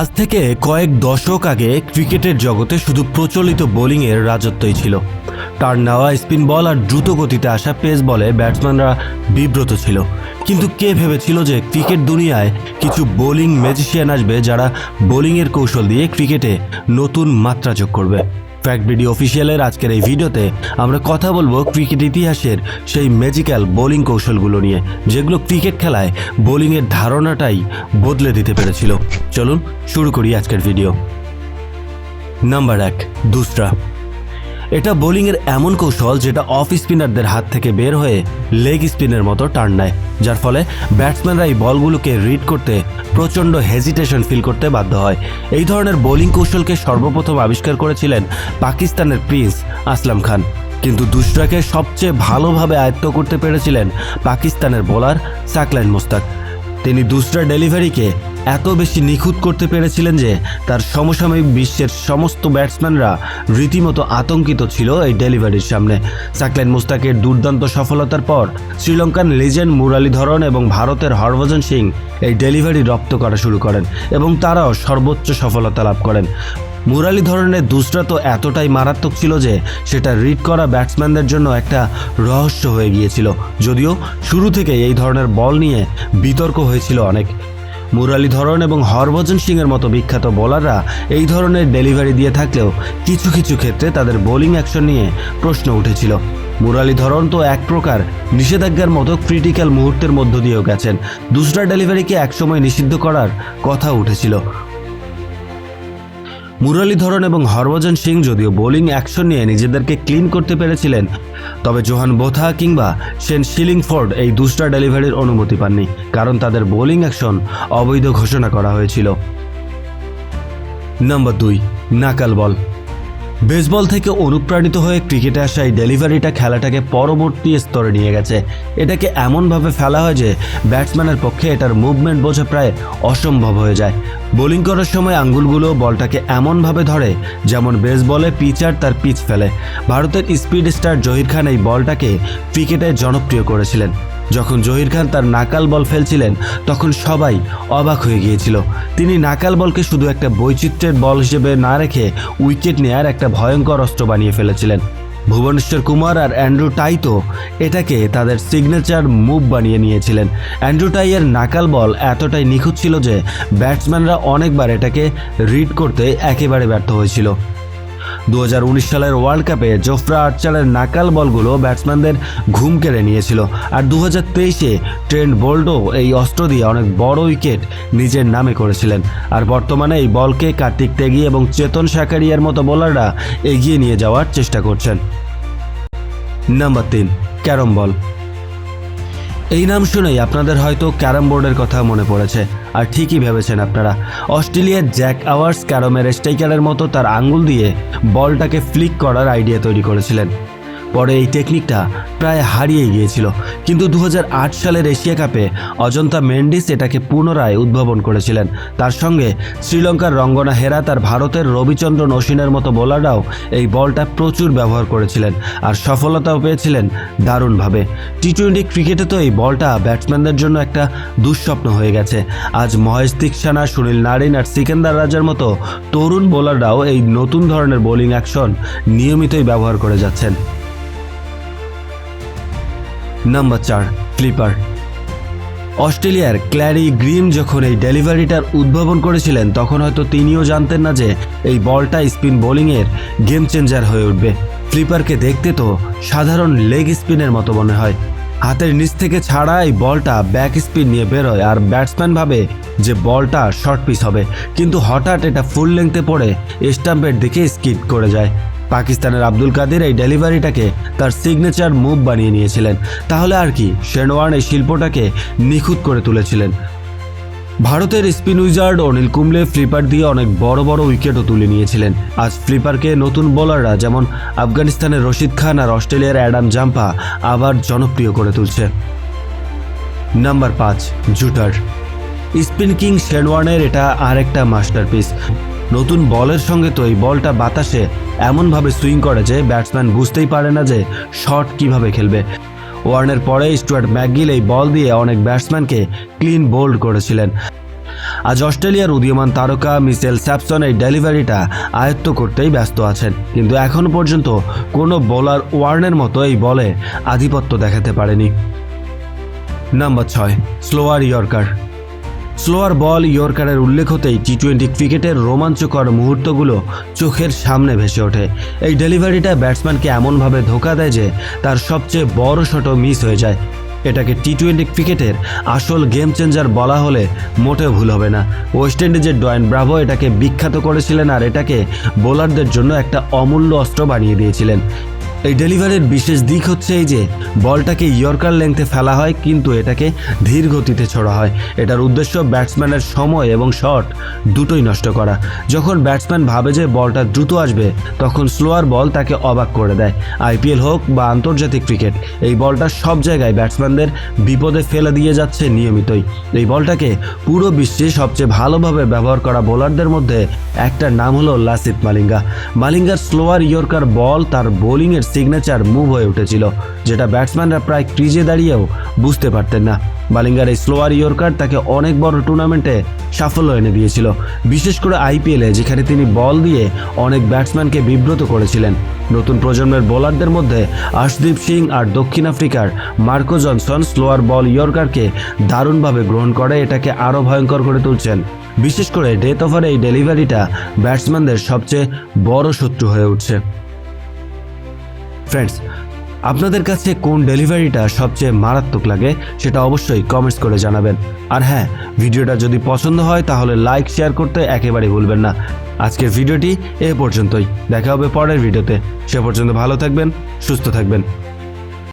আজ থেকে কয়েক দশক আগে ক্রিকেটের জগতে শুধু প্রচলিত বোলিংয়ের রাজত্বই ছিল। তার নেওয়া স্পিন বল আর দ্রুত গতিতে আসা পেস বলে ব্যাটসম্যানরা বিব্রত ছিল। কিন্তু কে ভেবেছিল যে ক্রিকেট দুনিয়ায় কিছু বোলিং ম্যাজিশিয়ান আসবে যারা বোলিংয়ের কৌশল দিয়ে ক্রিকেটে নতুন মাত্রা যোগ করবে? ফ্যাক্ট ভিডিও অফিসিয়ালের আজকের এই ভিডিওতে আমরা কথা বলব ক্রিকেট ইতিহাসের সেই ম্যাজিক্যাল বোলিং কৌশলগুলো নিয়ে, যেগুলো ক্রিকেট খেলায় বোলিংয়ের ধারণাটাই বদলে দিতে পেরেছিল। চলুন শুরু করি আজকের ভিডিও নাম্বার এক, দুসরা। এটা বোলিংয়ের এমন কৌশল যেটা অফ স্পিনারদের হাত থেকে বের হয়ে লেগ স্পিনের মতো টার্ন নেয়, যার ফলে ব্যাটসম্যানরা এই বলগুলোকে রিড করতে প্রচণ্ড হেজিটেশন ফিল করতে বাধ্য হয়। এই ধরনের বোলিং কৌশলকে সর্বপ্রথম আবিষ্কার করেছিলেন পাকিস্তানের প্রিন্স আসলাম খান। কিন্তু দুসরাকে সবচেয়ে ভালোভাবে আয়ত্ত করতে পেরেছিলেন পাকিস্তানের বোলার সাকলাইন মোস্তাক। তিনি দুসরা ডেলিভারিকে এত বেশি নিখুঁত করতে পেরেছিলেন যে তার সমসাময়িক বিশ্বের সমস্ত ব্যাটসম্যানরা রীতিমতো আতঙ্কিত ছিল এই ডেলিভারির সামনে। সাকলেন মুস্তাকের দুর্দান্ত সফলতার পর শ্রীলঙ্কান লেজেন্ড মুরালীধরন এবং ভারতের হরভজন সিং এই ডেলিভারি রপ্ত করা শুরু করেন এবং তারাও সর্বোচ্চ সফলতা লাভ করেন। মুরালি ধরনের দুসরা তো এতটাই মারাত্মক ছিল যে সেটা রিড করা ব্যাটসম্যানদের জন্য একটা রহস্য হয়ে গিয়েছিল। যদিও শুরু থেকে এই ধরনের বল নিয়ে বিতর্ক হয়েছিল অনেক। মুরালীধরন এবং হরভজন সিংয়ের মতো বিখ্যাত বোলাররা এই ধরনের ডেলিভারি দিয়ে থাকলেও কিছু কিছু ক্ষেত্রে তাদের বোলিং অ্যাকশন নিয়ে প্রশ্ন উঠেছিল। মুরালীধরন তো এক প্রকার নিষেধাজ্ঞার মতো ক্রিটিক্যাল মুহূর্তের মধ্য দিয়েও গেছেন। দুসরা ডেলিভারিকে একসময় নিষিদ্ধ করার কথা উঠেছিল। মুরালীধরন এবং হরভজন সিং যদিও বোলিং অ্যাকশন নিয়ে নিজেদেরকে ক্লিন করতে পেরেছিলেন, তবে জোহান বোথা কিংবা সেন শিলিংফোর্ড এই দুস্টার ডেলিভারির অনুমতি পাননি, কারণ তাদের বোলিং অ্যাকশন অবৈধ ঘোষণা করা হয়েছিল। নম্বর দুই, নাকাল বল। বেসবল থেকে অনুপ্রাণিত হয়ে ক্রিকেটে আসা এই ডেলিভারিটা খেলাটাকে পরবর্তী স্তরে নিয়ে গেছে। এটাকে এমনভাবে ফেলা হয় যে ব্যাটসম্যানের পক্ষে এটার মুভমেন্ট বোঝা প্রায় অসম্ভব হয়ে যায়। বোলিং করার সময় আঙ্গুলগুলো বলটাকে এমনভাবে ধরে যেমন বেসবলে পিচার তার পিচ ফেলে। ভারতের স্পিড স্টার জহির খান এই বলটাকে ক্রিকেটে জনপ্রিয় করেছিলেন। যখন জহির খান তার নাকাল বল ফেলছিলেন, তখন সবাই অবাক হয়ে গিয়েছিল। তিনি নাকাল বলকে শুধু একটা বৈচিত্র্যের বল হিসেবে না রেখে উইকেট নেয়ার একটা ভয়ঙ্কর অস্ত্র বানিয়ে ফেলেছিলেন। ভুবনেশ্বর কুমার আর অ্যান্ড্রু টাই তো এটাকে তাদের সিগনেচার মুভ বানিয়ে নিয়েছিলেন। অ্যান্ড্রু টাইয়ের নাকাল বল এতটাই নিখুঁত ছিল যে ব্যাটসম্যানরা অনেকবার এটাকে রিড করতে একেবারে ব্যর্থ হয়েছিল। দু হাজার উনিশ সালের ওয়ার্ল্ড কাপে জোফরা আর্চারের নাকাল বলগুলো ব্যাটসম্যানদের ঘুম কেড়ে নিয়েছিল। আর দু হাজার তেইশে ট্রেন্ড বোল্ডও এই অস্ত্র দিয়ে অনেক বড় উইকেট নিজের নামে করেছিলেন। আর বর্তমানে এই বলকে কার্তিক ত্যাগী এবং চেতন সাকারিয়ার মতো বোলাররা এগিয়ে নিয়ে যাওয়ার চেষ্টা করছেন। নাম্বার তিন, ক্যারম বল। এই নাম শুনেই আপনাদের হয়তো ক্যারাম বোর্ডের কথা মনে পড়েছে। আর ঠিকই ভেবেছেন আপনারা। অস্ট্রেলিয়ার জ্যাক আওয়ার্স ক্যারমের স্ট্রাইকারের মতো তার আঙ্গুল দিয়ে বলটাকে ফ্লিক করার আইডিয়া তৈরি করেছিলেন। পরে এই টেকনিকটা প্রায় হারিয়ে গিয়েছিল। কিন্তু দু হাজার আট সালের এশিয়া কাপে অজন্তা মেন্ডিস এটাকে পুনরায় উদ্ভাবন করেছিলেন। তার সঙ্গে শ্রীলঙ্কার রঙ্গনা হেরাত আর ভারতের রবিচন্দ্রন অশ্বিনের মতো বোলাররাও এই বলটা প্রচুর ব্যবহার করেছিলেন আর সফলতাও পেয়েছিলেন দারুণভাবে। টি টোয়েন্টি ক্রিকেটে তো এই বলটা ব্যাটসম্যানদের জন্য একটা দুঃস্বপ্ন হয়ে গেছে। আজ মহেশ দীক্ষানা, সুনীল নারিন আর সিকেন্দার রাজার মতো তরুণ বোলাররাও এই নতুন ধরনের বোলিং অ্যাকশন নিয়মিতই ব্যবহার করে যাচ্ছেন। নাম্বার চার ফ্লিপার অস্ট্রেলিয়ার ক্ল্যারি গ্রিম যখন এই ডেলিভারিটার উদ্ভাবন করেছিলেন, তখন হয়তো তিনিও জানতেন না যে এই বলটা স্পিন বোলিংয়ের গেম চেঞ্জার হয়ে উঠবে। ফ্লিপারকে দেখতে তো সাধারণ লেগ স্পিনের মতো মনে হয়। হাতের নিচ থেকে ছাড়া এই বলটা ব্যাক স্পিন নিয়ে বেরোয় আর ব্যাটসম্যান ভাবে যে বলটা শর্ট পিস হবে। কিন্তু হঠাৎ এটা ফুল লেংথে পড়ে স্টাম্পের দিকে স্কিড করে যায়। পাকিস্তানের আব্দুল কাদের এই ডেলিভারিটাকে তার সিগনেচার মুভ বানিয়ে নিয়েছিলেন। তাহলে আর কি শেনওয়ার্ন এই শিল্পটাকে নিখুঁত করে তুলেছিলেন। ভারতের spin wizard Anil Kumble flipper দিয়ে অনেক বড় বড় উইকেটও তুলে নিয়েছিলেন। আজ ফ্লিপারকে নতুন বোলাররা যেমন আফগানিস্তানের রশিদ খান আর অস্ট্রেলিয়ার অ্যাডাম জাম্পা আবার জনপ্রিয় করে তুলছে। নাম্বার পাঁচ, জুটার। স্পিন কিং শেনওয়ার্নের এটা আরেকটা মাস্টারপিস। নতুন বলের সঙ্গে তো এই বলটা বাতাসে এমনভাবে সুইং করে যে ব্যাটসম্যান বুঝতেই পারে না যে শট কীভাবে খেলবে। ওয়ার্নের পরে স্টুয়ার্ট ম্যাকগিল এই বল দিয়ে অনেক ব্যাটসম্যানকে ক্লিন বোল্ড করেছিলেন। আজ অস্ট্রেলিয়ার উদীয়মান তারকা মিসেল স্যাপসন এই ডেলিভারিটা আয়ত্ত করতেই ব্যস্ত আছেন। কিন্তু এখনও পর্যন্ত কোনো বোলার ওয়ার্নের মতো এই বলে আধিপত্য দেখাতে পারেনি। নাম্বার ছয়, স্লোয়ার ইয়র্কার। স্লোয়ার বল ইয়র্কারের উল্লেখ হতেই টি টোয়েন্টি ক্রিকেটের রোমাঞ্চকর মুহূর্তগুলো চোখের সামনে ভেসে ওঠে। এই ডেলিভারিটা ব্যাটসম্যানকে এমনভাবে ধোকা দেয় যে তার সবচেয়ে বড় শটও মিস হয়ে যায়। এটাকে টি টোয়েন্টি ক্রিকেটের আসল গেম চেঞ্জার বলা হলে মোটেও ভুল হবে না। ওয়েস্ট ইন্ডিজের ডয়েন ব্রাভো এটাকে বিখ্যাত করেছিলেন আর এটাকে বোলারদের জন্য একটা অমূল্য অস্ত্র বানিয়ে দিয়েছিলেন। এই ডেলিভারির বিশেষ দিক হচ্ছে এই যে, বলটাকে ইয়র্কার লেংথে ফেলা হয়, কিন্তু এটাকে ধীর গতিতে ছোড়া হয়। এটার উদ্দেশ্য ব্যাটসম্যানের সময় এবং শট দুটোই নষ্ট করা। যখন ব্যাটসম্যান ভাবে যে বলটা দ্রুত আসবে, তখন স্লোয়ার বল তাকে অবাক করে দেয়। আইপিএল হোক বা আন্তর্জাতিক ক্রিকেট এই বলটা সব জায়গায় ব্যাটসম্যানদের বিপদে ফেলে দিয়ে যাচ্ছে নিয়মিতই। এই বলটাকে পুরো বিশ্বে সবচেয়ে ভালোভাবে ব্যবহার করা বোলারদের মধ্যে একটার নাম হলো লাসিত মালিঙ্গা। মালিঙ্গার স্লোয়ার ইয়র্কার বল তার বোলিংয়ের সিগনেচার মুভ হয়ে উঠেছিল, যেটা ব্যাটসম্যানরা প্রায় ক্রিজে দাঁড়িয়েও বুঝতে পারতেন না। মালিঙ্গার এই স্লোয়ার ইয়র্কার তাকে অনেক বড় টুর্নামেন্টে সাফল্য এনে দিয়েছিল। বিশেষ করে আইপিএলে যেখানে তিনি বল দিয়ে অনেক ব্যাটসম্যানকে বিব্রত করেছিলেন। নতুন প্রজন্মের বোলারদের মধ্যে আশদীপ সিং আর দক্ষিণ আফ্রিকার মার্কো জনসন স্লোয়ার বল ইয়র্কারকে দারুণভাবে গ্রহণ করে, এটাকে আরও ভয়ঙ্কর করে তুলছেন। বিশেষ করে ডেথ ওভার এই ডেলিভারিটা ব্যাটসম্যানদের সবচেয়ে বড় শত্রু হয়ে উঠছে। ফ্রেন্ডস আপনাদের কাছে কোন ডেলিভারিটা সবচেয়ে মারাত্মক লাগে সেটা অবশ্যই কমেন্টস করে জানাবেন। আর হ্যাঁ ভিডিওটা যদি পছন্দ হয় তাহলে লাইক শেয়ার করতে একেবারেই ভুলবেন না। আজকের ভিডিওটি এ পর্যন্তই। দেখা হবে পরের ভিডিওতে। সে পর্যন্ত ভালো থাকবেন, সুস্থ থাকবেন।